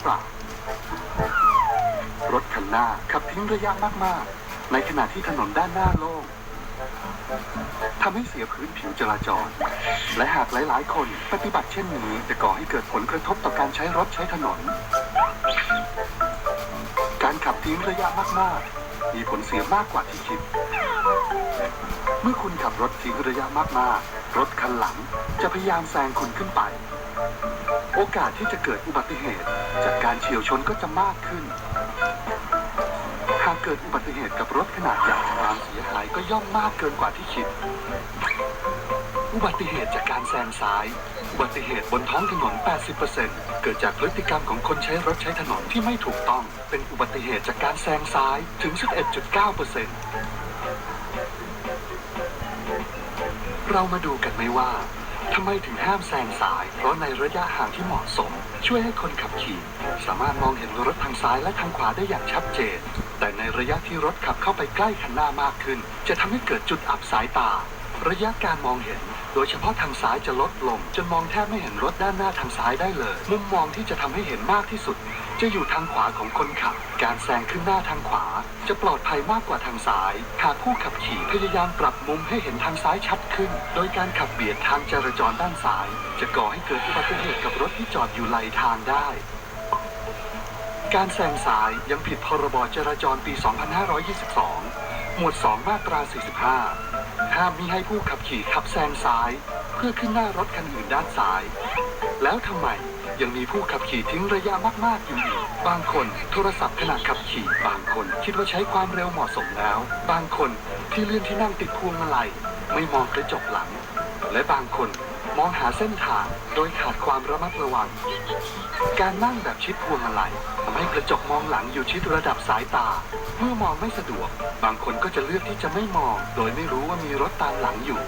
รือเปล่า รถคันหน้าขับทิ้งระยะมากๆ ในขณะที่ถนนด้านหน้าโล่งทำให้เสียพื้นผิวจราจร และหากหลายๆ คนปฏิบัติเช่นนี้จะก่อให้เกิดผลกระทบต่อการใช้รถใช้ถนน การขับทิ้งระยะมากๆ มีผลเสียมากกว่าที่คิด เมื่อคุณขับรถทิ้งระยะมากๆ รถคันหลังจะพยายามแซงคุณขึ้นไป โอกาสที่จะเกิดอุบัติเหตุ จากการเฉียวชนก็จะมากขึ้น หากเกิดอุบัติเหตุกับรถขนาดใหญ่ความเสียหายก็ย่อมมากเกินกว่าที่คิด อุบัติเหตุจากการแซงซ้าย อุบัติเหตุบนท้องถนน 80%เกิดจากพฤติกรรมของคนใช้รถใช้ถนนที่ไม่ถูกต้อง เป็นอุบัติเหตุจากการแซงซ้ายถึง 11.9% เรามาดูกันไหมว่าทำไมถึงห้ามแซงซ้าย เพราะในระยะห่างที่เหมาะสม ช่วยให้คนขับขี่ สามารถมองเห็นรถทางซ้ายและทางขวาได้อย่างชัดเจน แต่ในระยะที่รถขับเข้าไปใกล้คันหน้ามากขึ้น จะทำให้เกิดจุดอับสายตา ระยะการมองเห็น โดยเฉพาะทางซ้ายจะลดลง จนมองแทบไม่เห็นรถด้านหน้าทางซ้ายได้เลย มุมมองที่จะทำให้เห็นมากที่สุด จะอยู่ทางขวาของคนขับ การแซงขึ้นหน้าทางขวา จะปลอดภัยมากกว่าทางซ้าย หากผู้ขับขี่พยายามปรับมุมให้เห็นทางซ้ายชัดขึ้น โดยการขับเบียดทางจราจรด้านซ้าย จะก่อให้เกิดอุบัติเหตุกับรถที่จอดอยู่ไหลทางได้ การแซงซ้ายยังผิดพรบจราจรปี 2522 หมวด 2 มาตรา 45 ห้ามมิให้ผู้ขับขี่ขับแซงซ้าย เพื่อขึ้นหน้ารถคันอื่นด้านซ้าย แล้วทำไมยังมีผู้ขับขี่ทิ้งระยะมาก ๆ อยู่อีก บางคนโทรศัพท์ขณะขับขี่ บางคนคิดว่าใช้ความเร็วเหมาะสมแล้ว บางคนที่เลื่อนที่นั่งติดพวงมาลัยไม่มองกระจกหลัง และบางคน มองหาเส้นทางโดยขาดความระมัดระวัง การนั่งแบบชิดพวงมาลัยทำให้กระจกมองหลังอยู่ชิดระดับสายตา เมื่อมองไม่สะดวก บางคนก็จะเลือกที่จะไม่มอง โดยไม่รู้ว่ามีรถตามหลังอยู่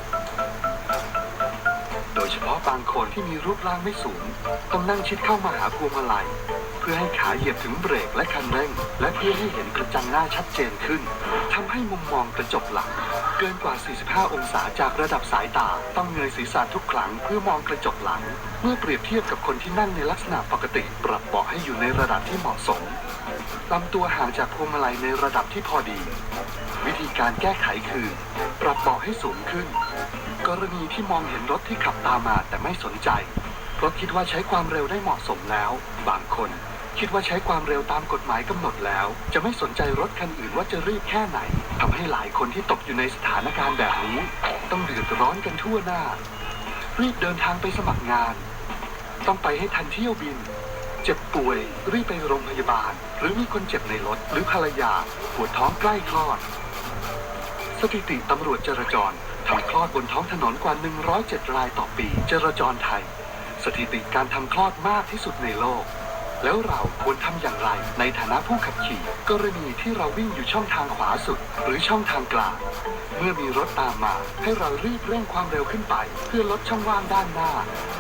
โดยเฉพาะบางคนที่มีรูปร่างไม่สูง ต้องนั่งชิดเข้ามาหาพวงมาลัย เพื่อให้ขาเหยียบถึงเบรกและคันเร่ง และเพื่อให้เห็นกระจังหน้าชัดเจนขึ้นทำให้มุมมองกระจกหลัง เกินกว่า 45 องศาจากระดับสายตา ต้องเงยศีรษะทุกครั้งเพื่อมองกระจกหลัง เมื่อเปรียบเทียบกับคนที่นั่งในลักษณะปกติ ปรับเบาะให้อยู่ในระดับที่เหมาะสมลำตัวห่างจากพวงมาลัยในระดับที่พอดี วิธีการแก้ไขคือ ปรับเบาะให้สูงขึ้น กรณีที่มองเห็นรถที่ขับตามมาแต่ไม่สนใจ เพราะคิดว่าใช้ความเร็วได้เหมาะสมแล้ว บางคน คิดว่าใช้ความเร็วตามกฎหมายกำหนดแล้ว จะไม่สนใจรถคันอื่นว่าจะรีบแค่ไหนทำให้หลายคนที่ตกอยู่ในสถานการณ์แบบนี้ ต้องเดือดร้อนกันทั่วหน้า รีบเดินทางไปสมัครงาน ต้องไปให้ทันเที่ยวบิน เจ็บป่วย รีบไปโรงพยาบาล หรือมีคนเจ็บในรถ หรือภรรยาปวดท้องใกล้คลอด สถิติตำรวจจราจรทำคลอดบนท้องถนนกว่า 107 รายต่อปี จราจรไทย สถิติการทำคลอดมากที่สุดในโลก แล้วเราควรทำอย่างไร ในฐานะผู้ขับขี่ กรณีที่เราวิ่งอยู่ช่องทางขวาสุด หรือช่องทางกลางเมื่อมีรถตามมา ให้เรารีบเร่งความเร็วขึ้นไป เพื่อลดช่องว่างด้านหน้า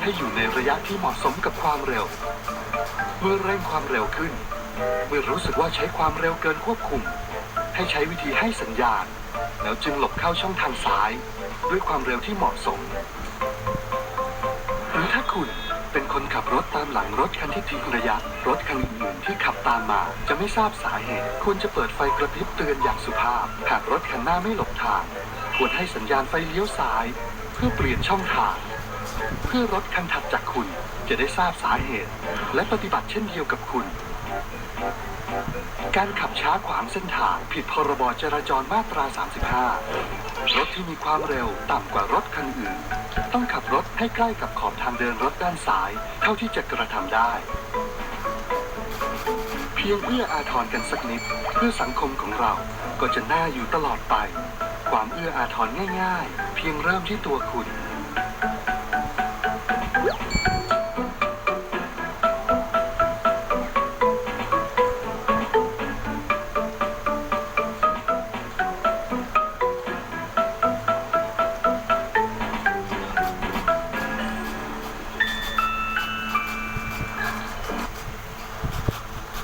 ให้อยู่ในระยะที่เหมาะสมกับความเร็ว เมื่อเร่งความเร็วขึ้น เมื่อรู้สึกว่าใช้ความเร็วเกินควบคุม ให้ใช้วิธีให้สัญญาณ แล้วจึงหลบเข้าช่องทางซ้าย ด้วยความเร็วที่เหมาะสม หรือถ้าคุณ เป็นคนขับรถตามหลังรถคันที่ทิ้งระยะ รถคันอื่นๆที่ขับตามมา จะไม่ทราบสาเหตุ ควรจะเปิดไฟกระพริบเตือนอย่างสุภาพ หากรถคันหน้าไม่หลบทาง ควรให้สัญญาณไฟเลี้ยวซ้าย เพื่อเปลี่ยนช่องทาง เพื่อรถคันถัดจากคุณจะได้ทราบสาเหตุ และปฏิบัติเช่นเดียวกับคุณ การขับช้าขวางเส้นทางผิดพรบจราจรมาตรา 35 รถที่มีความเร็วต่ำกว่ารถคันอื่น ต้องขับรถให้ใกล้กับขอบทางเดินรถด้านซ้าย เท่าที่จะกระทำได้ เพียงเพื่ออาทรกันสักนิด เพื่อสังคมของเราก็จะน่าอยู่ตลอดไป ความเอื้ออาทรง่าย ๆ เพียงเริ่มที่ตัวคุณ